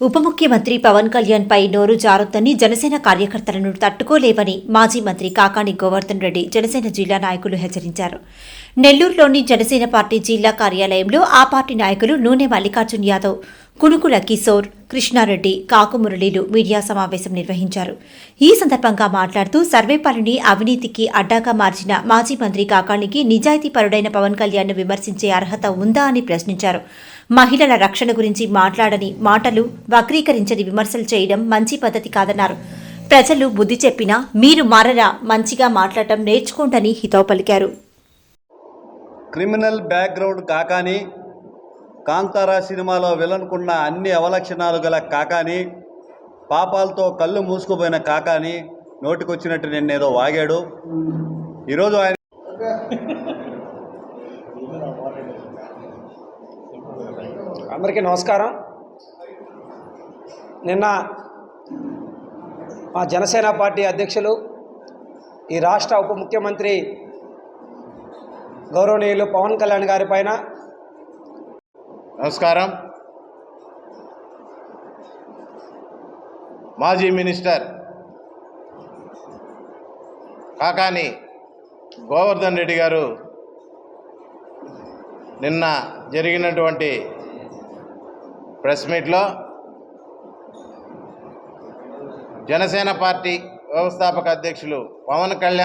ఉప ముఖ్యమంత్రి పవన్ కళ్యాణ్ పై నోరు జారొద్దని జనసేన కార్యకర్తలను తట్టుకోలేవని మాజీ మంత్రి కాకాణి గోవర్ధన్ రెడ్డి జనసేన జిల్లా నాయకులు హెచ్చరించారు. నెల్లూరులోని జనసేన పార్టీ జిల్లా కార్యాలయంలో ఆ పార్టీ నాయకులు నూనె మల్లికార్జున్ యాదవ్ కునుకుల కిశోర్ కృష్ణారెడ్డి కాకుమురళీలు మీడియా సమావేశం నిర్వహించారు. ఈ సందర్భంగా మాట్లాడుతూ సర్వేపల్లిని అవినీతికి అడ్డాగా మార్చిన మాజీ మంత్రి కాకానికి నిజాయితీపరుడైన పవన్ కళ్యాణ్ విమర్శించే అర్హత ఉందా అని ప్రశ్నించారు. మహిళల రక్షణ గురించి మాట్లాడని మాటలు వక్రీకరించని విమర్శలు చేయడం మంచి పద్ధతి కాదన్నారు. ప్రజలు బుద్ధి చెప్పినా మీరు మారరా మంచిగా మాట్లాడటం నేర్చుకోండని హితవు పలికారు. క్రిమినల్ బ్యాక్గ్రౌండ్ కాకాని కాంతారా సినిమాలో విలన్కున్న అన్ని అవలక్షణాలు గల కాకాని పాపాలతో కళ్ళు మూసుకుపోయిన కాకాని నోటికొచ్చినట్టు నిన్నేదో వాగాడు. ఈరోజు ఆయన అందరికీ నమస్కారం. నిన్న మా జనసేన పార్టీ అధ్యక్షులు ఈ రాష్ట్ర ఉప ముఖ్యమంత్రి గౌరవనీయులు పవన్ కళ్యాణ్ గారి పైన నమస్కారం. మాజీ మినిస్టర్ కాకాని గోవర్ధన్ రెడ్డి గారు నిన్న జరిగినటువంటి ప్రెస్ మీట్లో జనసేన పార్టీ వ్యవస్థాపక అధ్యక్షులు పవన్ కళ్యాణ్